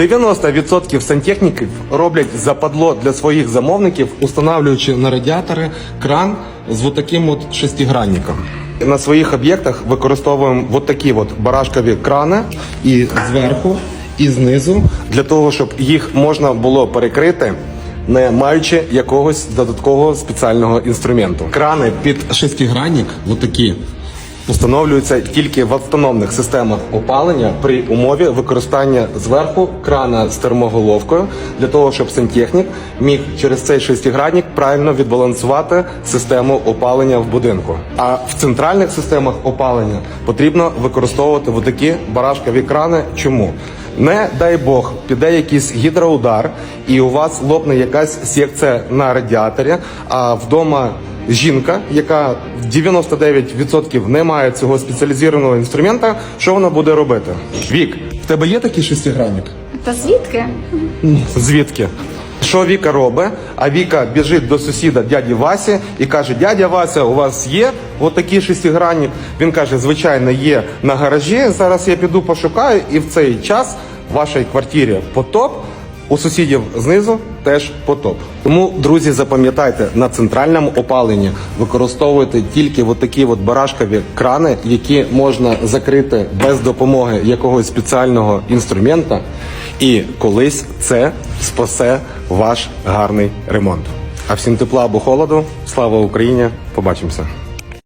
90% сантехніків роблять западло для своїх замовників, устанавливаючи на радіатори кран з от таким от шестигранником. На своїх об'єктах використовуємо от такі от барашкові крани і зверху, і знизу, для того, щоб їх можна було перекрити. Не маючи якогось додаткового спеціального інструменту. Крани під шестигранник, от такі, Встановлюються тільки в автономних системах опалення при умові використання зверху крана з термоголовкою для того, щоб сантехнік міг через цей шестигранник правильно відбалансувати систему опалення в будинку. А в центральних системах опалення потрібно використовувати такі барашкові крани. Чому? Не дай Бог, піде якийсь гідроудар, і у вас лопне якась секція на радіаторі, а вдома жінка, яка 99% не має цього спеціалізованого інструмента, що вона буде робити? Вік, в тебе є такий шестигранник? Та звідки? Звідки? Що Віка робить? А Віка біжить до сусіда дяді Васі і каже: Дядя Вася, у вас є отакий шестигранник? Він каже, звичайно, є на гаражі. Зараз я піду пошукаю, і в цей час в вашій квартирі потоп. У сусідів знизу теж потоп. Тому, друзі, запам'ятайте, на центральному опаленні використовуйте тільки от такі от барашкові крани, які можна закрити без допомоги якогось спеціального інструмента. І колись це спасе ваш гарний ремонт. А всім тепла або холоду. Слава Україні! Побачимося!